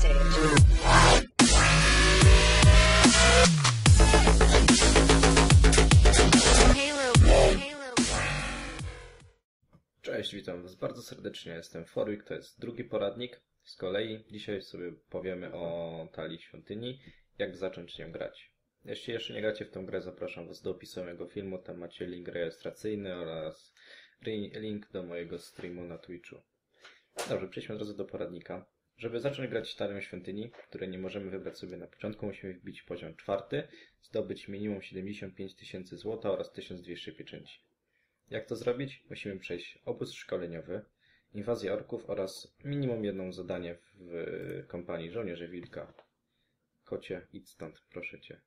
Cześć, witam Was bardzo serdecznie. Jestem Forwik, to jest drugi poradnik. Z kolei dzisiaj sobie powiemy o talii świątyni, jak zacząć nią grać. Jeśli jeszcze nie gracie w tę grę, zapraszam Was do opisu mojego filmu. Tam macie link rejestracyjny oraz link do mojego streamu na Twitchu. Dobrze, przejdźmy od razu do poradnika. Żeby zacząć grać talią świątyni, której nie możemy wybrać sobie na początku, musimy wbić poziom czwarty, zdobyć minimum 75 tysięcy złota oraz 1200 pieczęci. Jak to zrobić? Musimy przejść obóz szkoleniowy, inwazję orków oraz minimum jedno zadanie w kompanii żołnierzy wilka. Kocie, idź stąd, proszę cię.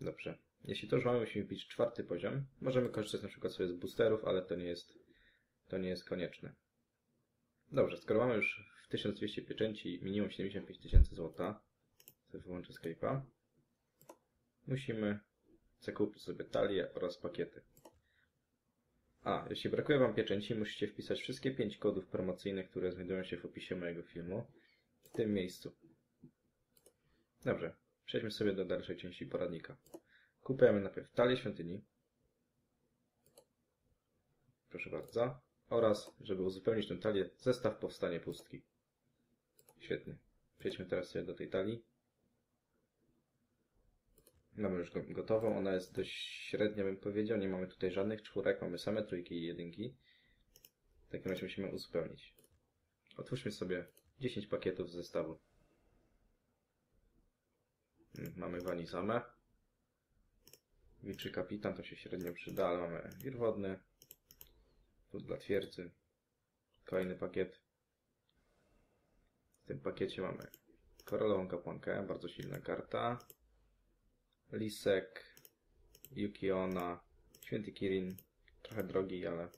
Dobrze. Jeśli to już mamy, musimy wbić czwarty poziom. Możemy korzystać na przykład sobie z boosterów, ale to nie jest, to nie jest konieczne. Dobrze, skoro mamy już w 1200 pieczęci minimum 75 tysięcy złota, to wyłączę Skype'a, musimy zakupić sobie talię oraz pakiety. A, jeśli brakuje Wam pieczęci, musicie wpisać wszystkie 5 kodów promocyjnych, które znajdują się w opisie mojego filmu, w tym miejscu. Dobrze, przejdźmy sobie do dalszej części poradnika. Kupujemy najpierw talię świątyni. Proszę bardzo. Oraz, żeby uzupełnić tę talię, zestaw powstanie pustki. Świetnie. Przejdźmy teraz sobie do tej talii. Mamy już go- gotową, ona jest dość średnia bym powiedział, nie mamy tutaj żadnych czwórek, mamy same trójki i jedynki. W takim razie musimy uzupełnić. Otwórzmy sobie 10 pakietów z zestawu. Mm, Mamy wanizamę. Wilczy kapitan to się średnio przyda, ale mamy wir wodny. Tu dla twierdzy. Kolejny pakiet. W tym pakiecie mamy koralową kapłankę, bardzo silna karta. Lisek, Yukiona, Święty Kirin, trochę drogi, ale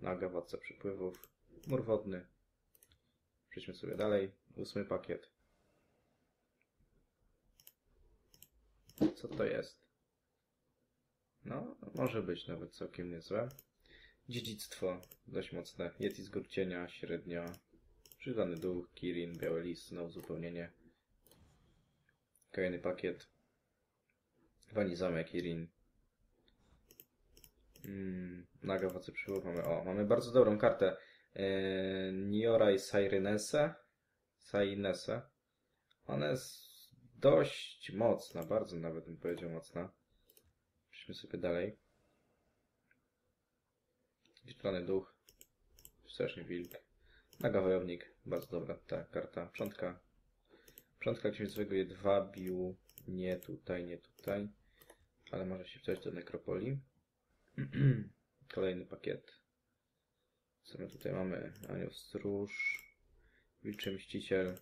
naga władca przypływów, mur wodny. Przejdźmy sobie dalej. Ósmy pakiet. Co to jest? No, może być nawet całkiem niezłe. Dziedzictwo, dość mocne. Yeti z górcienia, średnio. Żywany duch, Kirin, biały lis na uzupełnienie. Kolejny pakiet. Wani zamek, Kirin. Mm, naga przyłów mamy. O, mamy bardzo dobrą kartę. Eee, Niora i. Sainese. Ona jest dość mocna, bardzo nawet bym powiedział mocna. Przejdźmy sobie dalej. Zielony duch. Straszny wilk. Naga wojownik. Bardzo dobra ta karta. Przątka. Przątka dwa bił. Nie tutaj, nie tutaj. Ale może się wstać do nekropolii. Kolejny pakiet. Co my tutaj mamy? Anioł stróż. Wilczy mściciel.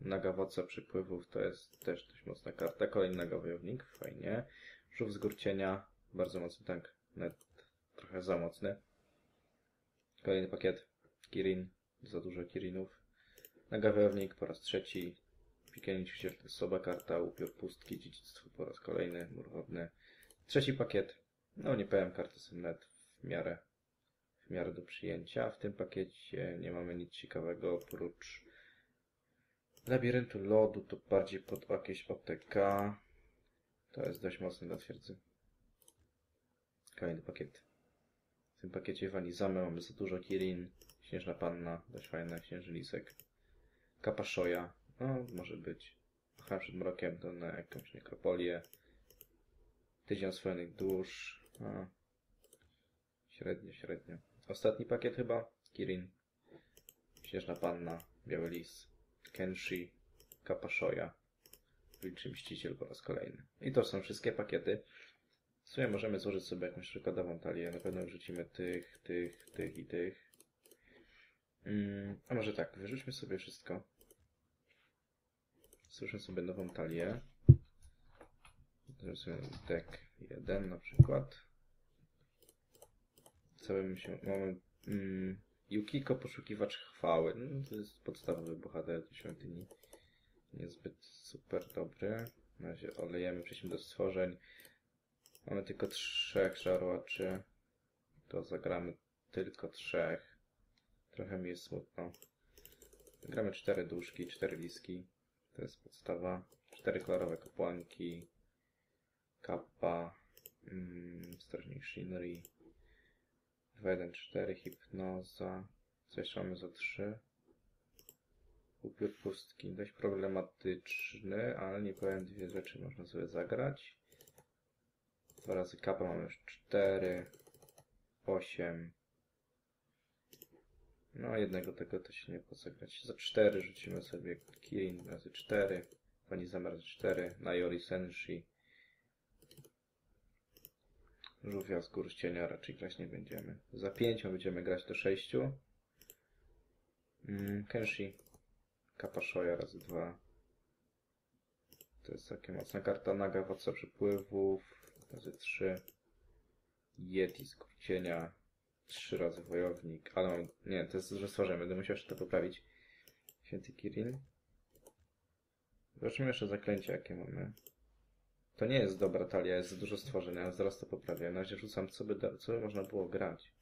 Naga przypływów to jest też dość mocna karta. Kolejny naga wojownik. Fajnie. Żółw z górcienia. Bardzo mocny tank. Net trochę za mocny. Kolejny pakiet. Kirin. Za dużo Kirinów. Naga wojownik po raz trzeci. Piekielniczy się słaba karta. Upiór pustki. Dziedzictwo po raz kolejny. Mur wodny. Trzeci pakiet. No nie powiem, karty są net w miarę, w miarę do przyjęcia. W tym pakiecie nie mamy nic ciekawego oprócz labiryntu lodu, to bardziej pod jakieś OTK. To jest dość mocne dla twierdzy. Kolejny pakiet. Tym pakiecie wanizamy mamy za dużo Kirin, Śnieżna Panna, dość fajna, Śnieżny Lisek, Kapaszoja, no może być. Machałem przed mrokiem to na jakąś nekropolię. Tydzień oswojonych dusz. Średnio, średnio. Ostatni pakiet chyba. Kirin. Śnieżna Panna. Biały Lis. Kenshi. Kapaszoja. Wilczy Mściciel po raz kolejny. I to są wszystkie pakiety. W sumie możemy złożyć sobie jakąś przykładową talię. Na pewno wrzucimy tych, tych, tych i tych. Mm, a może tak, wyrzućmy sobie wszystko. Stwórzmy sobie nową talię. Zrobimy deck 1 na przykład. Cały się mamy mm, Yukiko poszukiwacz chwały. No, to jest podstawowy bohater świątyni. Niezbyt super dobry. Na razie olejemy, przejdźmy do stworzeń. Mamy tylko trzech żarłaczy. To zagramy tylko trzech. Trochę mi jest smutno. Gramy cztery duszki, cztery liski. To jest podstawa. Cztery kolorowe kapłanki. Kappa. Mm, strażnik Shinri. 2, 1, 4, hipnoza. Co jeszcze mamy za 3? Upiór pustki. Dość problematyczny, ale nie powiem dwie rzeczy można sobie zagrać. Dwa razy kappa mamy już 4, 8. No jednego tego to się nie opłaca. Za 4 rzucimy sobie Kirin razy 4. Pani Zamar razy 4. Nayori Senshi. Żółwia z gór cienia raczej grać nie będziemy. Za 5 będziemy grać do 6. Mm, Kenshi. Kapaszoja razy 2. To jest całkiem mocna karta. Naga władca przepływów razy 3. Yeti z gór cienia. 3 razy wojownik. Ale mam... Nie, to jest duże stworzenie. Będę musiał jeszcze to poprawić. Święty Kirin. Zobaczmy jeszcze zaklęcia jakie mamy. To nie jest dobra talia, jest za dużo stworzeń, ale zaraz to poprawię. Na razie rzucam, co by, co by można było grać.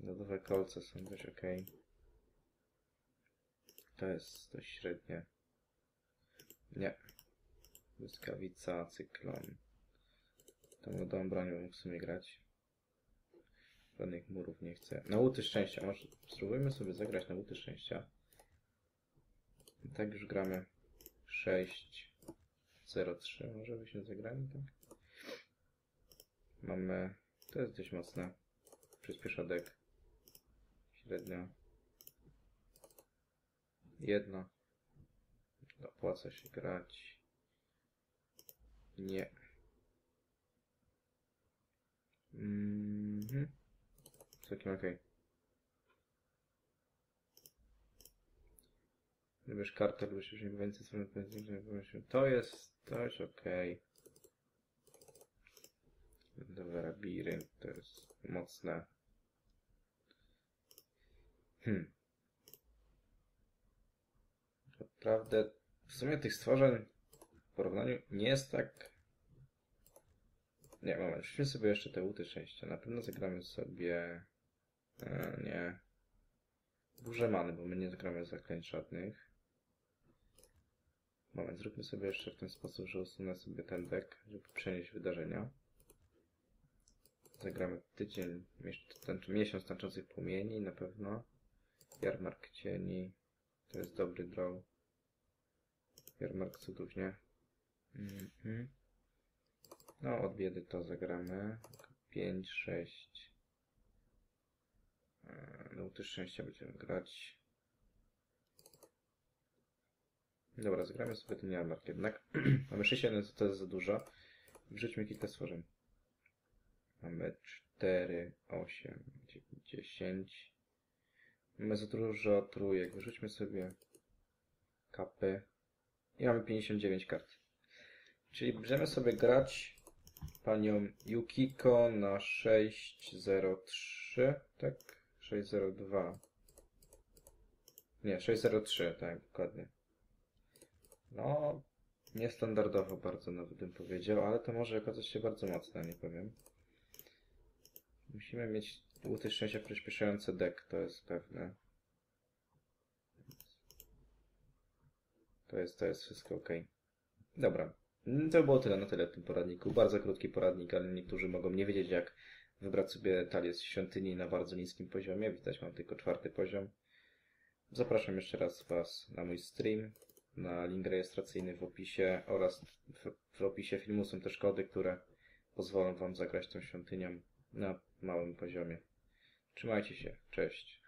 Lodowe kolce są dość ok. To jest dość średnie. Nie. Błyskawica, cyklon. Tą lodą bronią mógł sobie grać. Żadnych murów nie chcę. Na łuty szczęścia. Może spróbujmy sobie zagrać na łuty szczęścia. I tak już gramy 6 0-3 może byśmy zagrali, tak? Mamy... To jest dość mocne. Przyspiesza deck. Średnio. Jedno. Opłaca się grać. Nie. Mhm. Całkiem okej. Lubisz kartę, lubisz już więcej sobie pomyśleć. To jest dość okej. Dobra, labirynt to jest mocne. Hmm. Naprawdę, w sumie tych stworzeń w porównaniu nie jest tak... Nie, moment, rzućmy sobie jeszcze te łuty szczęścia. Na pewno zagramy sobie... E, nie. Burzę many, bo my nie zagramy zaklęć żadnych. Moment, zróbmy sobie jeszcze w ten sposób, że usunę sobie ten deck, żeby przenieść wydarzenia. Zagramy tydzień, miesiąc tańczących płomieni na pewno. Jarmark cieni. To jest dobry draw. Jarmark cudów, nie? Mhm. No, od biedy to zagramy. 5, 6. Nuty szczęścia będziemy grać. Dobra, zagramy sobie ten jarmark jednak. Mamy 6-1, to jest za dużo. Wrzućmy kilka stworzeń. Mamy 4, 8, 9, 10. Mamy za dużo trójek. Wyrzućmy sobie kapy. I mamy 59 kart. Czyli będziemy sobie grać panią Yukiko na 603, tak? 602. Nie, 603, tak, dokładnie. No, niestandardowo bardzo nawet bym powiedział, ale to może okazać się bardzo mocne, nie powiem. Musimy mieć łuty szczęścia przyspieszające deck, to jest pewne. To jest, to jest wszystko ok. Dobra. To było tyle na tyle w tym poradniku. Bardzo krótki poradnik, ale niektórzy mogą nie wiedzieć jak wybrać sobie talię z świątyni na bardzo niskim poziomie. Widać, mam tylko czwarty poziom. Zapraszam jeszcze raz Was na mój stream na link rejestracyjny w opisie oraz w, w opisie filmu są też kody, które pozwolą Wam zagrać tą świątynią na małym poziomie. Trzymajcie się, cześć.